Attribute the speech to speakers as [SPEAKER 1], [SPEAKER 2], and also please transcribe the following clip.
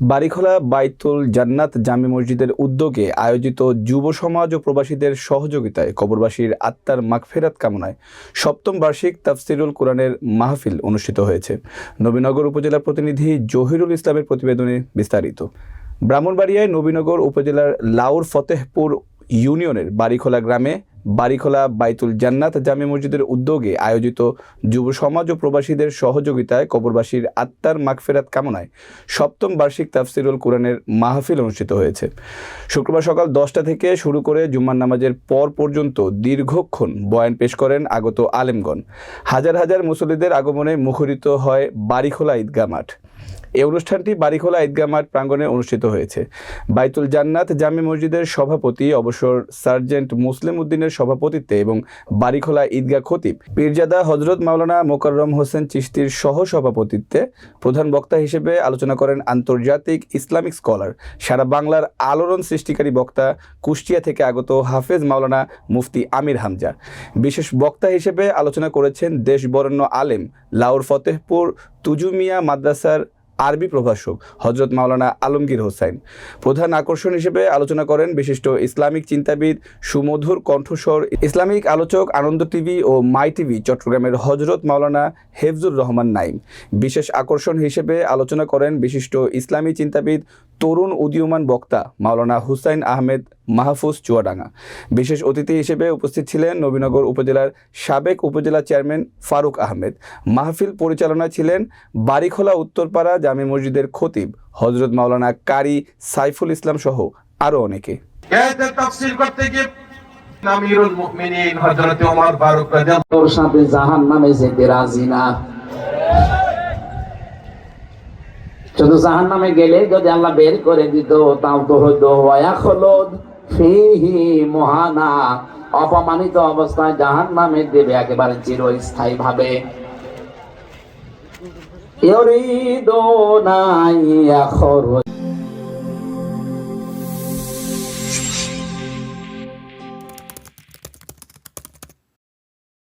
[SPEAKER 1] বাড়িখোলা বাইতুল জান্নাত জামে মসজিদের উদ্যোগে আয়োজিত যুব সমাজ ও প্রবাসীদের সহযোগিতায় কবরবাসীর আত্মার মাগফেরাত কামনায় সপ্তম বার্ষিক তাফসিরুল কোরআনের মাহফিল অনুষ্ঠিত হয়েছে। নবীনগর উপজেলার প্রতিনিধি জহিরুল ইসলামের প্রতিবেদনে বিস্তারিত। ব্রাহ্মণবাড়িয়ায় নবীনগর উপজেলার লাউর ফতেহপুর ইউনিয়নের বাড়িখোলা গ্রামে বাড়িখোলা বাইতুল জান্নাত জামে মসজিদের উদ্যোগে আয়োজিত যুব সমাজ ও প্রবাসীদের সহযোগিতায় কবরবাসীর আত্মার মাগফেরাত কামনায় সপ্তম বার্ষিক তাফসিরুল কোরআনের মাহফিল অনুষ্ঠিত হয়েছে। শুক্রবার সকাল দশটা থেকে শুরু করে জুম্মার নামাজের পর পর্যন্ত দীর্ঘক্ষণ বয়ান পেশ করেন আগত আলেমগণ। হাজার হাজার মুসল্লিদের আগমনে মুখরিত হয় বাড়িখোলা ঈদগাহ মাঠ। এই অনুষ্ঠানটি বাড়িখোলা ঈদগাহ মাঠ প্রাঙ্গণে অনুষ্ঠিত হয়েছে। বাইতুল জান্নাত জামে মসজিদের সভাপতি, অবসর সার্জেন্ট মুসলিম উদ্দিনের সভাপতিত্বে এবং বাড়িখোলা ঈদগাহ খতিব পীরজাদা হজরত মাওলানা মোকাররম হোসেন চিশতির সহ সভাপতিত্বে প্রধান বক্তা হিসেবে আলোচনা করেন আন্তর্জাতিক ইসলামিক স্কলার, সারা বাংলার আলোড়ন সৃষ্টিকারী বক্তা, কুষ্টিয়া থেকে আগত হাফেজ মাওলানা মুফতি আমির হামজা। বিশেষ বক্তা হিসেবে আলোচনা করেছেন দেশ বরেণ্য আলেম লাউর ফতেহপুর তুজুমিয়া মাদ্রাসার আরবি প্রভাষক হজরত মাওলানা আলমগীর হোসাইন। প্রধান আকর্ষণ হিসেবে আলোচনা করেন বিশিষ্ট ইসলামিক চিন্তাবিদ সুমধুর কণ্ঠস্বর, ইসলামিক আলোচক আনন্দ টিভি ও মাই টিভি চট্টগ্রামের হজরত মাওলানা হেফজুর রহমান নাইম বিশেষ আকর্ষণ হিসেবে আলোচনা করেন বিশিষ্ট ইসলামী চিন্তাবিদ তরুণ উদীয়মান বক্তা মাওলানা হুসাইন আহমেদ মাহফুজ চুয়াডাঙ্গা। বিশেষ অতিথি হিসেবে উপস্থিত ছিলেন নবীনগর উপজেলার সাবেক উপজেলা চেয়ারম্যান ফারুক আহমেদ। মাহফিল পরিচালনায় ছিলেন বাড়িখোলা উত্তরপাড়া জামে মসজিদের খতিব হজরত মাওলানা কারি সাইফুল ইসলাম সহ আরও অনেকে।
[SPEAKER 2] শুধু জাহান নামে গেলে যদি আল্লাহ বের করে দিত, তাও তো হইতো ওয়া খলদ ফিহি মহানা অপমানিত অবস্থায় জাহান নামে দেবে একেবারে চিরস্থায়ী ভাবে ইউরিদুনা